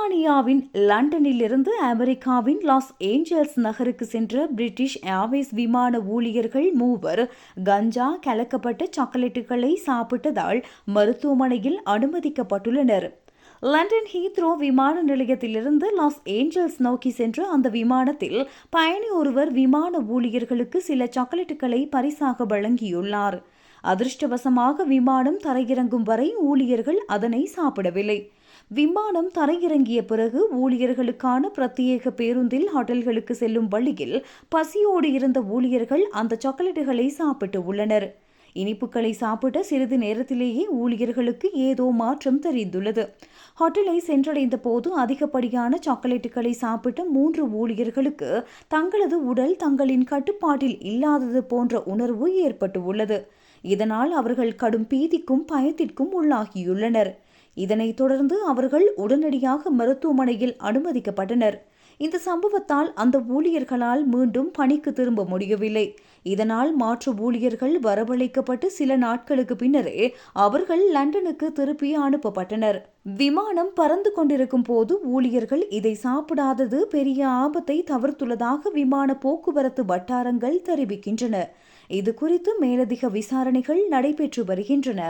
பிரித்தானியாவின் லண்டனிலிருந்து அமெரிக்காவின் Los Angeles நகருக்கு சென்ற பிரிட்டிஷ் ஏர்வேஸ் விமான ஊழியர்கள் மூவர் கஞ்சா கலக்கப்பட்ட சாக்லேட்டுகளை சாப்பிட்டதால் மருத்துவமனையில் அனுமதிக்கப்பட்டுள்ளனர். லண்டன் ஹீத்ரோ விமான நிலையத்திலிருந்து லாஸ் ஏஞ்சல்ஸ் நோக்கி சென்ற அந்த விமானத்தில் பயணி ஒருவர் விமான ஊழியர்களுக்கு சில சாக்லேட்டுகளை பரிசாக வழங்கியுள்ளார். அதிர்ஷ்டவசமாக விமானம் தரையிறங்கும் வரை ஊழியர்கள் அதனை சாப்பிடவில்லை. விமானம் தரையிறங்கிய பிறகு ஊழியர்களுக்கான பிரத்யேக பேருந்தில் ஹோட்டல்களுக்கு செல்லும் வழியில் பசியோடு இருந்த ஊழியர்கள் அந்த சாக்லேட்டுகளை சாப்பிட்டு உள்ளனர். இனிப்புகளை சாப்பிட்ட சிறிது நேரத்திலேயே ஊழியர்களுக்கு ஏதோ மாற்றம் தெரிந்துள்ளது. ஹோட்டலை சென்றடைந்த போது அதிகப்படியான சாக்லேட்டுகளை சாப்பிட்ட மூன்று ஊழியர்களுக்கு தங்களது உடல் தங்களின் கட்டுப்பாட்டில் இல்லாதது போன்ற உணர்வு ஏற்பட்டு உள்ளது இதனால் அவர்கள் கடும் பீதிக்கும் பயத்திற்கும் உள்ளாகியுள்ளனர். இதனைத் தொடர்ந்து அவர்கள் உடனடியாக மருத்துவமனையில் அனுமதிக்கப்பட்டனர். இந்த சம்பவத்தால் அந்த ஊழியர்களால் மீண்டும் பணிக்கு திரும்ப முடியவில்லை. இதனால் மாற்று ஊழியர்கள் வரவழைக்கப்பட்டு சில நாட்களுக்கு பின்னரே அவர்கள் லண்டனுக்கு திருப்பி அனுப்பப்பட்டனர். விமானம் பறந்து கொண்டிருக்கும் போது ஊழியர்கள் இதை சாப்பிடாதது பெரிய ஆபத்தை தவிர்த்துள்ளதாக விமான போக்குவரத்து வட்டாரங்கள் தெரிவிக்கின்றன. இது குறித்து மேலதிக விசாரணைகள் நடைபெற்று வருகின்றன.